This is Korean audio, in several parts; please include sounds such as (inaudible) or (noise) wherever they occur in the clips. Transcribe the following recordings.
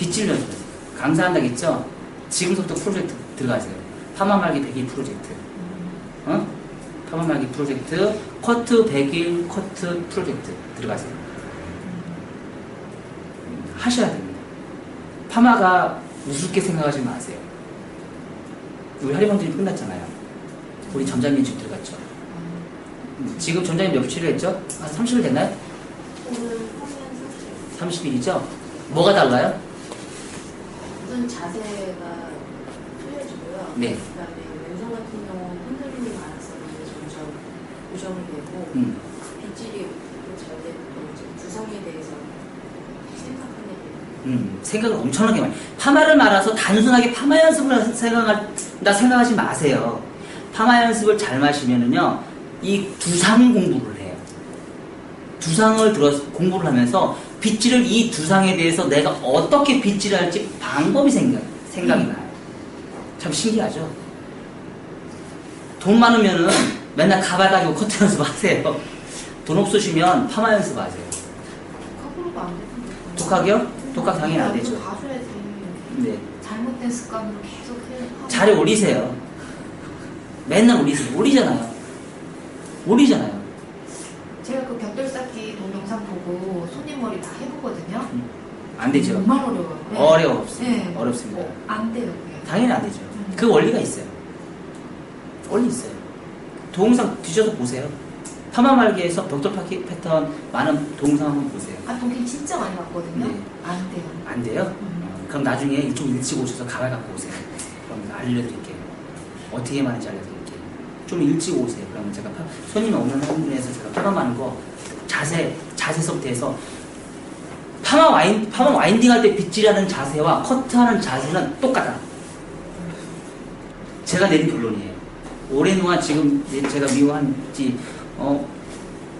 연습하세요. 강사한다겠죠? 지금부터 프로젝트 들어가세요. 파마말기 100일 프로젝트. 어? 파마말기 프로젝트, 커트 100일 커트 프로젝트 들어가세요. 하셔야 됩니다. 파마가 우습게 생각하지 마세요. 우리 할머니들이 끝났잖아요. 우리 전장님 집 들어갔죠. 지금 전장님 몇 치료했죠? 한 30일 됐나요? 오늘 하면 사실 30일이죠? 뭐가 달라요? 우선 자세가 틀려지고요. 네. 그다음에 왼손 같은 경우는 흔들림이 많아서 이제 점점 고정이 되고 음, 빗질이 잘 되고 이제 두상에 대해서 생각하게 돼요. 음, 생각을 엄청나게 많이. 파마를 말아서 단순하게 파마 연습을 생각한다 생각하지 마세요. 파마 연습을 잘 마시면은요, 이 두상 공부를 해요. 두상을 들어 공부를 하면서 빗질을 이 두상에 대해서 내가 어떻게 빗질할지 방법이 생각, 생각이 나요. 참 신기하죠? 돈 많으면은 맨날 가발 가지고 커트 연습 하세요. 돈 없으시면 파마 연습 하세요. 거꾸로가 안 되던데. 독학이요? 독학 당연히 안 되죠. 가줘야지. 네. 잘못된 습관으로 계속 해. 자리 올리세요. 맨날 올리세요. 올리잖아요. 올리잖아요. 동영상 보고 손님 머리 다 해보거든요. 안 되죠. 정말 어려워요. 네. 어려웠습니다. 네. 어렵습니다. 어, 안 돼요, 그게. 당연히 안 되죠. 음. 그 원리가 있어요. 원리 있어요. 동영상 뒤져서 보세요. 파마 말기에서 벽돌 파기 패턴 많은 동영상 한번 보세요. 아, 동기 진짜 많이 봤거든요. 네. 안 돼요. 안 돼요? 음. 어, 그럼 나중에 좀 일찍 오셔서 가발 갖고 오세요. 그럼 알려드릴게요. 어떻게 하는지 알려드릴게요. 좀 일찍 오세요. 그러면 제가 파, 손님이 오는 한분에서 제가 파마하는 거 자세, 자세서부터 해서 파마 와인, 파마 와인딩 할 때 빗질하는 자세와 커트하는 자세는 똑같아. 제가 내린 결론이에요. 오랜 동안 지금 제가 미용한지 어,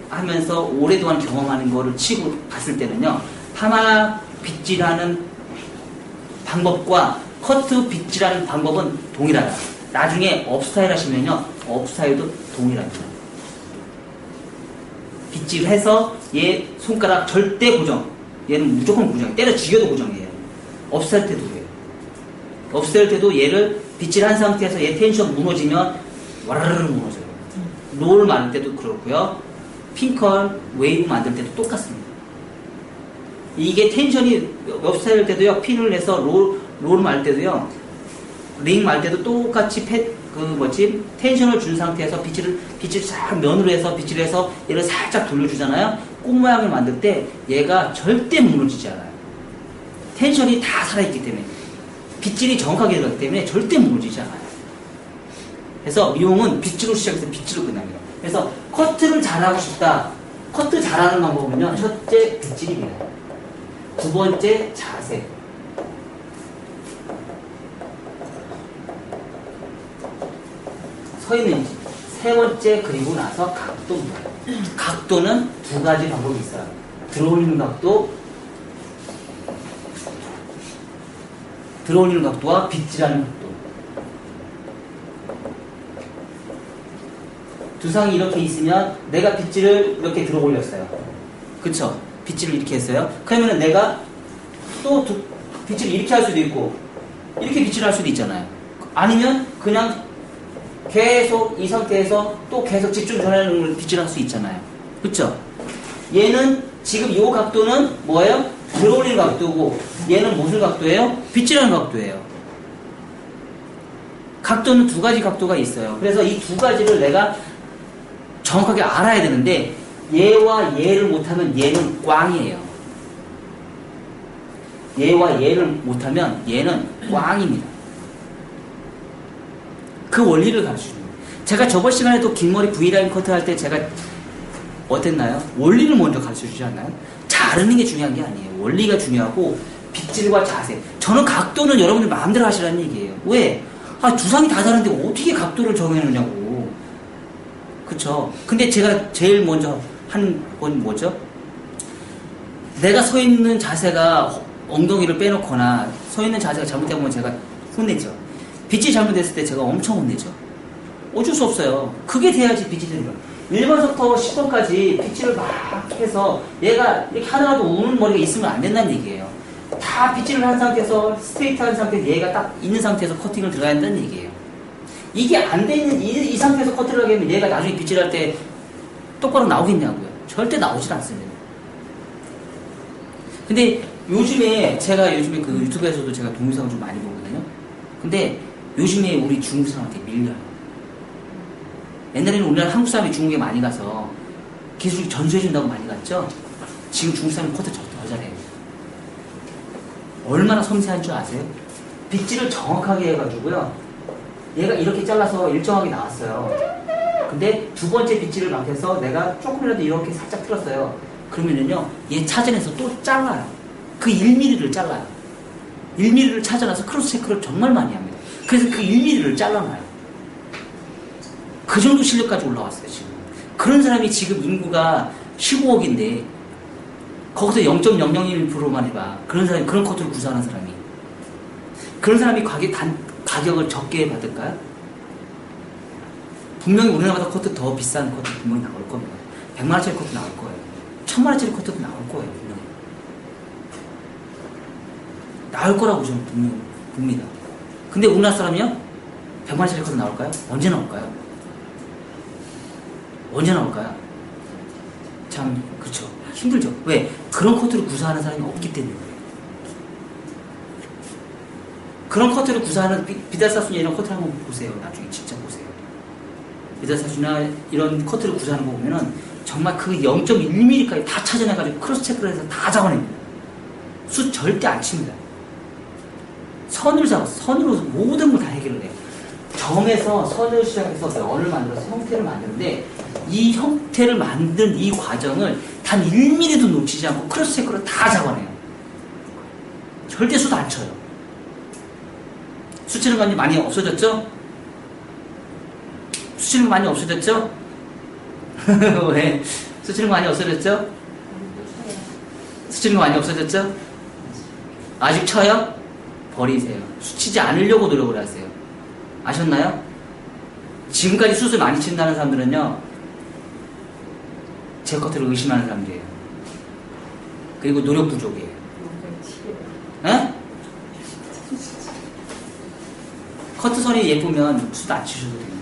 하면서 오랫동안 경험하는 거를 치고 봤을 때는요. 파마 빗질하는 방법과 커트 빗질하는 방법은 동일하다. 나중에 업스타일 하시면요. 업스타일도 동일합니다. 빗질해서 얘 손가락 절대 고정. 얘는 무조건 고정이에요. 때려 죽여도 고정이에요. 업스타일 때도 그래요. 업스타일 때도 얘를 빗질한 상태에서 얘 텐션 무너지면 와르르 무너져요. 롤 만들 때도 그렇고요. 핑컬, 웨이브 만들 때도 똑같습니다. 이게 텐션이 업스타일 때도요. 핀을 내서 롤, 롤 말 때도요. 링 말 때도 똑같이 패, 그 뭐지 텐션을 준 상태에서 빗질을 빗질 싹 면으로 해서 빗질 해서 얘를 살짝 돌려주잖아요. 꽃 모양을 만들 때 얘가 절대 무너지지 않아요. 텐션이 다 살아있기 때문에 빗질이 정확하게 들어가기 때문에 절대 무너지지 않아요. 그래서 미용은 빗질로 시작해서 빗질로 끝납니다. 그래서 커트를 잘하고 싶다. 커트 잘하는 방법은요. 첫째 빗질입니다. 두 번째 자세. 서 있는 위치. 세 번째 그리고 나서 각도입니다. 각도는 두 가지 방법이 있어요. 들어올리는 각도, 들어올리는 각도와 빗질하는 각도. 두상이 이렇게 있으면 내가 빗질을 이렇게 들어 올렸어요. 그쵸? 빗질을 이렇게 했어요. 그러면은 내가 또 두- 빗질을 이렇게 할 수도 있고, 이렇게 빗질을 할 수도 있잖아요. 아니면 그냥 계속 이 상태에서 또 계속 집중 걸 빗질할 수 있잖아요. 그쵸? 얘는 지금 이 각도는 뭐예요? 들어올리는 각도고, 얘는 무슨 각도예요? 빗질하는 각도예요. 각도는 두 가지 각도가 있어요. 그래서 이 두 가지를 내가 정확하게 알아야 되는데 얘와 얘를 못하면 얘는 꽝이에요. 얘와 얘를 못하면 얘는 꽝입니다. 그 원리를 가르쳐 주는 거예요. 제가 저번 시간에도 긴 머리 V라인 커트 할 때 제가 어땠나요? 원리를 먼저 가르쳐 주지 않나요? 자르는 게 중요한 게 아니에요. 원리가 중요하고 빗질과 자세. 저는 각도는 여러분들 마음대로 하시라는 얘기예요. 왜? 아, 두상이 다 다른데 어떻게 각도를 정해놓냐고. 그쵸. 근데 제가 제일 먼저 한건 뭐죠? 내가 서 있는 자세가 엉덩이를 빼놓거나 서 있는 자세가 잘못되면 제가 혼내죠. 빛이 잘못됐을 때 제가 엄청 혼내죠. 어쩔 수 없어요. 그게 돼야지 빛이 되는 거예요. 1번부터 10번까지 빛을 막 해서 얘가 이렇게 하나라도 우는 머리가 있으면 안 된다는 얘기예요. 다다 빗질을 한 상태에서 스트레이트한 상태에서 얘가 딱 있는 상태에서 커팅을 들어가야 한다는 얘기예요. 이게 안 돼 있는 이, 이 상태에서 커팅을 하게 하면 얘가 나중에 빗질할 때 똑바로 나오겠냐고요. 절대 나오질 않습니다. 근데 요즘에 제가 요즘에 그 유튜브에서도 제가 동영상을 좀 많이 보거든요. 근데 요즘에 우리 중국 사람한테 밀려요. 옛날에는 우리나라 한국 사람이 중국에 많이 가서 기술 전수해준다고 많이 갔죠? 지금 중국 사람이 코트 더, 더 잘해요. 얼마나 섬세한 줄 아세요? 빗질을 정확하게 해가지고요. 얘가 이렇게 잘라서 일정하게 나왔어요. 근데 두 번째 빗질을 막 해서 내가 조금이라도 이렇게 살짝 틀었어요. 그러면은요, 얘 찾아내서 또 잘라요. 그 1mm를 잘라요. 1mm를 찾아놔서 크로스 체크를 정말 많이 합니다. 그래서 그 1mm를 잘라놔요. 그 정도 실력까지 올라왔어요, 지금. 그런 사람이 지금 인구가 15억인데, 거기서 0.001%만 해봐. 그런 사람이, 그런 커트를 구사하는 사람이. 그런 사람이 가격, 단, 가격을 적게 받을까요? 분명히 우리나라보다 커트 더 비싼 커트 분명히 나올 겁니다. 100만원짜리 커트 나올 거예요. 1000만원짜리 커트도 나올 거예요, 분명히. 나올 거라고 저는 분명히 봅니다. 근데 우리나라 사람이요? 100만원짜리 커트 나올까요? 언제 나올까요? 언제 나올까요? 참, 그렇죠. 힘들죠. 왜? 그런 커트를 구사하는 사람이 없기 때문에. 그런 커트를 구사하는 비- 비달사순이나 이런 커트를 한번 보세요. 나중에 진짜 보세요. 비달사순이나 이런 커트를 구사하는 거 보면은 정말 그 0.1mm까지 다 찾아내가지고 크로스 체크를 해서 다 잡아냅니다. 수 절대 안 칩니다. 선을 잡아, 선으로 모든 걸 다 해결을 해요. 점에서 선을 시작해서 면을 만들어서 형태를 만드는데 이 형태를 만든 이 과정을 단 1mm도 놓치지 않고 크로스 체크로 다 잡아내요. 절대 수도 안 쳐요. 수치는 관이 많이 없어졌죠? 수치는 많이 없어졌죠? (laughs) 왜? 수치는 많이 없어졌죠? 수치는 많이 없어졌죠? 아직 쳐요? 버리세요. 수치지 않으려고 노력을 하세요. 아셨나요? 지금까지 수술 많이 친다는 사람들은요, 제 커트를 의심하는 사람들이에요. 그리고 노력 부족이에요. 에? 커트선이 예쁘면 수도 안 치셔도 됩니다.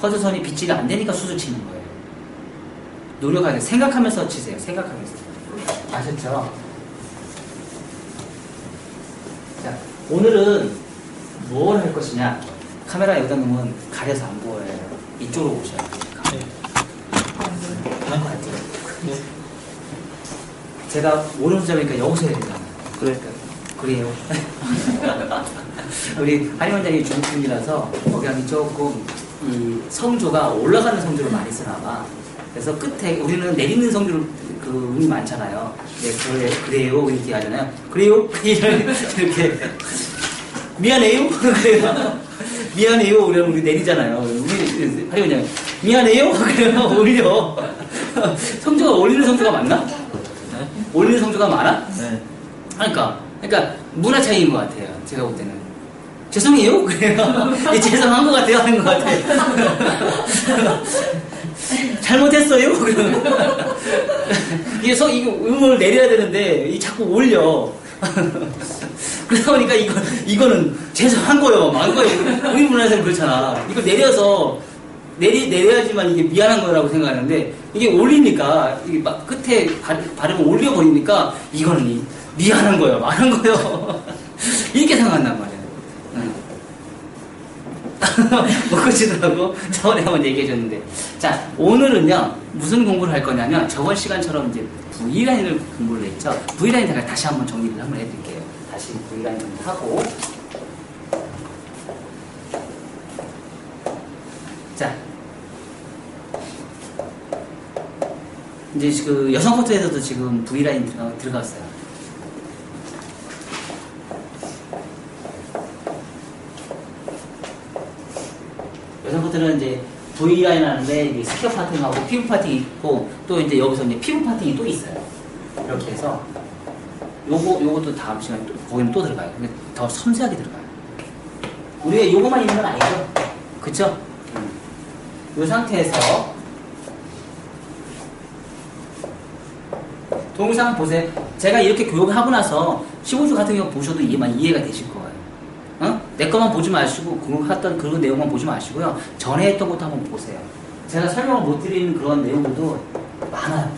커트선이 빗질이 안 되니까 수술 치는 거예요. 노력하게 생각하면서 치세요. 생각하면서. 아셨죠? 자, 오늘은 뭘 할 것이냐? 카메라 여기다 놓으면 가려서 안 보여요. 이쪽으로 오셔야 돼요. 그런 거 같아요. 제가 오른손잡이니까 여기서 해야 되잖아요. 그러니까 그래요. (laughs) 우리 한임 원장이 중국분이라서 억양이 조금 이 성조가 올라가는 성조를 많이 쓰나 봐. 그래서 끝에 우리는 내리는 성조를 그 음이 많잖아요. 네, 그래, 그래요 이렇게 하잖아요. 그래요 (laughs) 이렇게 미안해요. (laughs) 미안해요 그러면 우리 내리잖아요. 우리 한임 원장 미안해요 (laughs) 그러면 올려. 성조가 올리는 성조가 맞나? 올리는 성조가 많아? 네. 그러니까, 그러니까 문화 차이인 것 같아요. 제가 볼 때는. 죄송해요? 그래요. 예, 죄송한 것 같아요. 하는 것 같아요. 잘못했어요? 그러면. 성, 이거 음을 내려야 되는데, 이 자꾸 올려. (laughs) 그러다 보니까 이거, 이거는 죄송한 거요. 만 거예요. 우리 문화에서는 그렇잖아. 이거 내려서, 내리, 내려야지만 이게 미안한 거라고 생각하는데, 이게 올리니까, 이게 막 끝에 발, 발음을 올려 버리니까, 이거는 이- 미안한 거예요. 많은 거예요. (laughs) 이렇게 생각한단 말이에요. 응. 못 고치더라고. 저번에 한번 얘기해 줬는데. 자, 오늘은요, 무슨 공부를 할 거냐면, 저번 시간처럼 이제 V라인을 공부를 했죠. V라인 제가 다시 한번 정리를 한번 해드릴게요. 다시 V라인 정리하고. 자. 이제 그 여성 커트에서도 지금 V라인 들어갔어요. 여성 커트는 이제 V라인 하는데 이제 스퀘어 파팅하고 피부 파팅이 있고 또 이제 여기서 이제 피부 파팅이 또 있어요. 이렇게 해서 요거 요것도 다음 시간에 또 거기는 또 들어가요. 근데 더 섬세하게 들어가요. 우리가 요거만 있는 건 아니죠. 그쵸? 음. 이 상태에서 동영상 보세요. 제가 이렇게 교육하고 나서 15주 같은 경우 보셔도 이해만 이해가 되실 거예요. 어? 내 것만 보지 마시고 공부했던 그런 내용만 보지 마시고요. 전에 했던 것도 한번 보세요. 제가 설명을 못 드리는 그런 내용들도 많아요.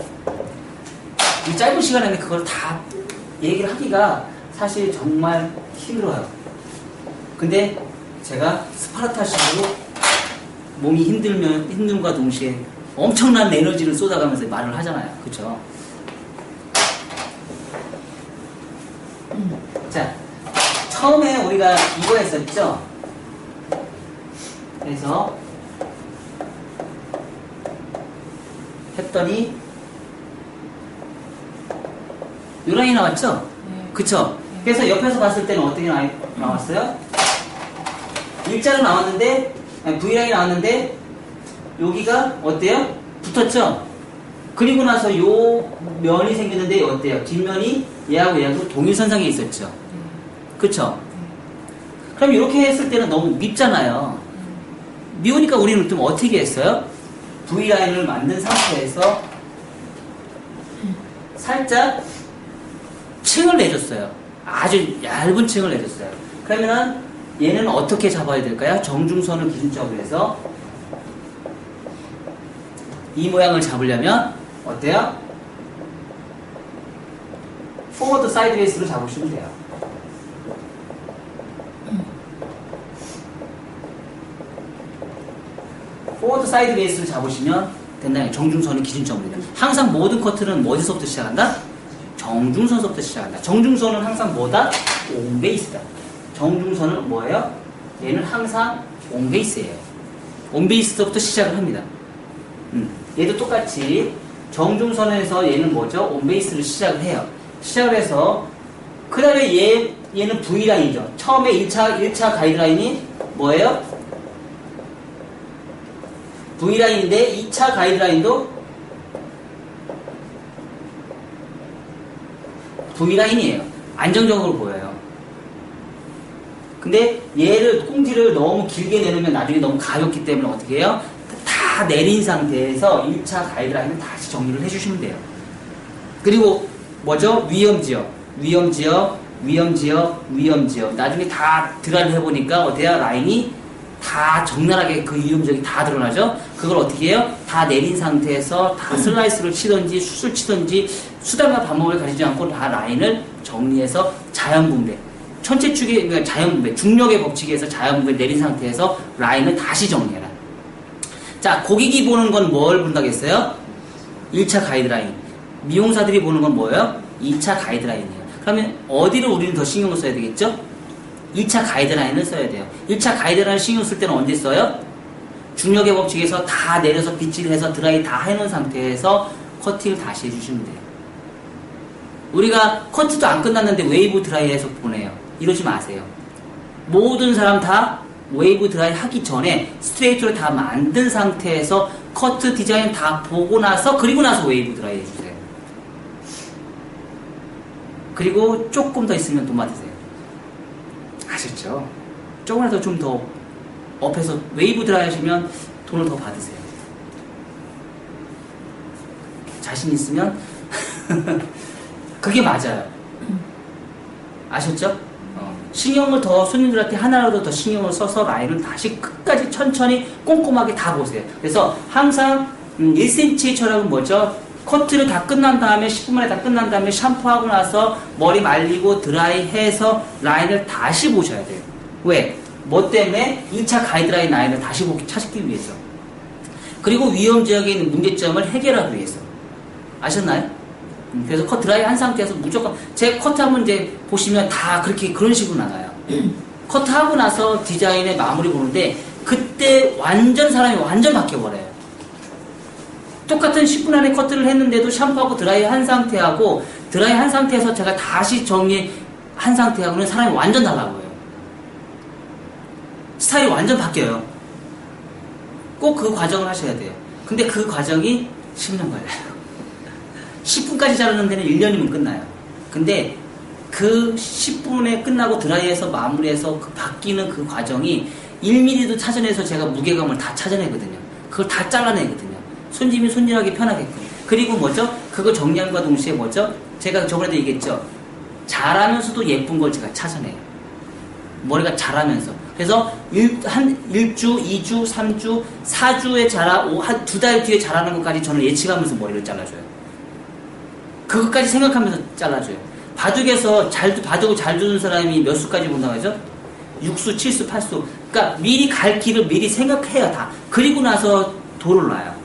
이 짧은 시간 안에 그걸 다 얘기를 하기가 사실 정말 힘들어요. 근데 제가 스파르타식으로 몸이 힘들면 힘듦과 동시에 엄청난 에너지를 쏟아가면서 말을 하잖아요. 자, 처음에 우리가 이거 했었죠? 그래서 했더니 요 라인이 나왔죠? 네. 그쵸? 그래서 옆에서 봤을 때는 어떻게 나, 나왔어요? 일자로 나왔는데 아니, V라인이 나왔는데 여기가 어때요? 붙었죠? 그리고 나서 요 면이 생겼는데 어때요? 뒷면이 얘하고 얘하고 동일선상에 있었죠? 네. 그쵸? 그럼 이렇게 했을 때는 너무 밉잖아요. 미우니까 우리는 좀 어떻게 했어요? V라인을 만든 상태에서 살짝 층을 내줬어요. 아주 얇은 층을 내줬어요. 그러면은 얘는 어떻게 잡아야 될까요? 정중선을 기준적으로 해서 이 모양을 잡으려면 어때요? 포워드 사이드웨이스로 잡으시면 돼요. 포워드 사이드웨이스를 잡으시면 된다는 정중선이 기준점입니다. 항상 모든 커트는 뭐 어디서부터 시작한다? 정중선서부터 시작한다. 정중선은 항상 뭐다? 온베이스다. 정중선은 뭐예요? 얘는 항상 온베이스예요. 온베이스부터 시작을 합니다. 음, 얘도 똑같이 정중선에서 얘는 뭐죠? 온베이스를 시작을 해요. 시작을 해서 그 다음에 얘, 얘는 V라인이죠. 처음에 1차, 1차 가이드라인이 뭐예요? V라인인데 2차 가이드라인도 V라인이에요. 안정적으로 보여요. 근데 얘를 꽁지를 너무 길게 내놓으면 나중에 너무 가볍기 때문에 어떻게 해요? 다 내린 상태에서 1차 가이드라인을 다시 정리를 해주시면 돼요. 그리고 뭐죠? 위험지역, 위험지역, 위험지역, 위험지역. 나중에 다 드라이를 해보니까 어때요? 라인이 다 적나라하게 그 위험지역이 다 드러나죠? 그걸 어떻게 해요? 다 내린 상태에서 다 슬라이스를 치든지 슛을 치든지 수단과 방법을 가리지 않고 다 라인을 정리해서 자연분배. 천체 축의 그러니까 자연분배, 중력의 법칙에 의해서 자연분배 내린 상태에서 라인을 다시 정리해라. 자, 고객이 보는 건 뭘 본다겠어요? 1차 가이드라인. 미용사들이 보는 건 뭐예요? 2차 가이드라인이에요. 그러면 어디를 우리는 더 신경을 써야 되겠죠? 2차 가이드라인을 써야 돼요. 1차 가이드라인 신경 쓸 때는 언제 써요? 중력의 법칙에서 다 내려서 빗질 해서 드라이 다 해놓은 상태에서 커팅을 다시 해주시면 돼요. 우리가 커트도 안 끝났는데 웨이브 드라이 해서 보내요. 이러지 마세요. 모든 사람 다 웨이브 드라이 하기 전에 스트레이트로 다 만든 상태에서 커트 디자인 다 보고 나서 그리고 나서 웨이브 드라이 해주세요. 그리고 조금 더 있으면 돈 받으세요. 아셨죠? 조금이라도 좀 더 업해서 웨이브 드라이 하시면 돈을 더 받으세요. 자신 있으면 (laughs) 그게 맞아요. 아셨죠? 어, 신경을 더 손님들한테 하나라도 더 신경을 써서 라인을 다시 끝까지 천천히 꼼꼼하게 다 보세요. 그래서 항상 음, 1cm 철학은 뭐죠? 커트를 다 끝난 다음에 10분 만에 다 끝난 다음에 샴푸하고 나서 머리 말리고 드라이해서 라인을 다시 보셔야 돼요. 왜? 뭐 때문에 1차 가이드라인 라인을 다시 보기 찾기 위해서. 그리고 위험 지역에 있는 문제점을 해결하기 위해서. 아셨나요? 음, 그래서 컷 드라이 한 상태에서 무조건 제 커트하면 이제 보시면 다 그렇게 그런 식으로 나가요. 커트하고 나서 디자인의 마무리 보는데 그때 완전 사람이 완전 바뀌어 버려요. 똑같은 10분 안에 커트를 했는데도 샴푸하고 드라이 한 상태하고 드라이 한 상태에서 제가 다시 정리 한 상태하고는 사람이 완전 달라 보여요. 스타일이 완전 바뀌어요. 꼭 그 과정을 하셔야 돼요. 근데 그 과정이 10년 걸려요. (laughs) 10분까지 자르는 데는 1년이면 끝나요. 근데 그 10분에 끝나고 드라이해서 마무리해서 그 바뀌는 그 과정이 1mm도 찾아내서 제가 무게감을 다 찾아내거든요. 그걸 다 잘라내거든요. 손님이 손질하기 편하게끔. 그리고 뭐죠? 그거 정리함과 동시에 뭐죠? 제가 저번에도 얘기했죠. 자라면서도 예쁜 걸 제가 찾아내요. 머리가 자라면서. 그래서 일, 한 1주, 2주, 3주, 4주에 자라, 한 두 달 뒤에 자라는 것까지 저는 예측하면서 머리를 잘라줘요. 그것까지 생각하면서 잘라줘요. 바둑에서 잘, 바둑을 잘 두는 사람이 몇 수까지 본다고 하죠? 6수, 7수, 8수. 그러니까 미리 갈 길을 미리 생각해야 다. 그리고 나서 도를 놔요.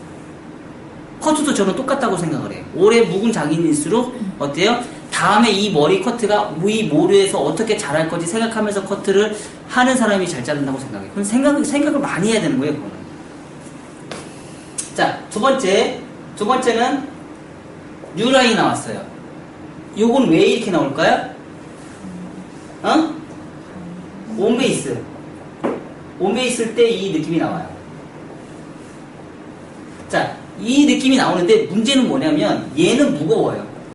커트도 저는 똑같다고 생각을 해요. 올해 묵은 장인일수록 어때요? 다음에 이 머리 커트가 이 모류에서 어떻게 잘할 건지 생각하면서 커트를 하는 사람이 잘 자른다고 생각해요. 그건 생각, 생각을 많이 해야 되는 거예요, 그거는. 자, 두 번째. 두 번째는 뉴라인 나왔어요. 요건 왜 이렇게 나올까요? 어? 온베이스. 온베이스일 때이 느낌이 나와요. 자, 이 느낌이 나오는데 문제는 뭐냐면 얘는 무거워요.